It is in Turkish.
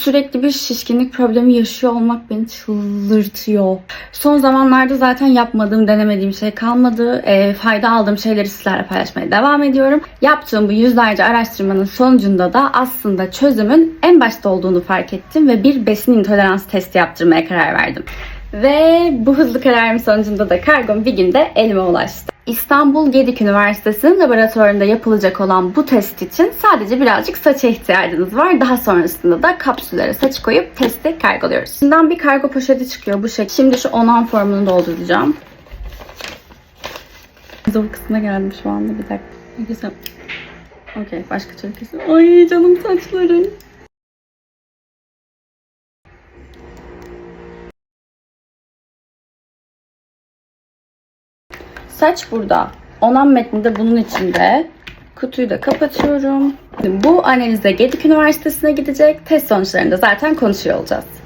sürekli bir şişkinlik problemi yaşıyor olmak beni çıldırtıyor. Son zamanlarda zaten yapmadığım, denemediğim şey kalmadı. Ee, fayda aldığım şeyleri sizlerle paylaşmaya devam ediyorum. Yaptığım bu yüzlerce araştırmanın sonucunda da aslında çözümün en başta olduğunu fark ettim ve bir besin intolerans testi yaptırmaya karar verdim. Ve bu hızlı kararım sonucunda da kargom bir günde elime ulaştı. İstanbul Gedik Üniversitesi'nin laboratuvarında yapılacak olan bu test için sadece birazcık saça ihtiyacınız var. Daha sonrasında da kapsüllere saç koyup testi kargoluyoruz. Şimdiden bir kargo poşeti çıkıyor bu şekilde. Şimdi şu onan formunu dolduracağım. Zor kısmına geldim şu anda bir dakika. Güzel. Okey başka türlü kesin. Ay canım saçlarım. Saç burada. Onan metni de bunun içinde. Kutuyu da kapatıyorum. Bu analize Gedik Üniversitesi'ne gidecek. Test sonuçlarını da zaten konuşuyor olacağız.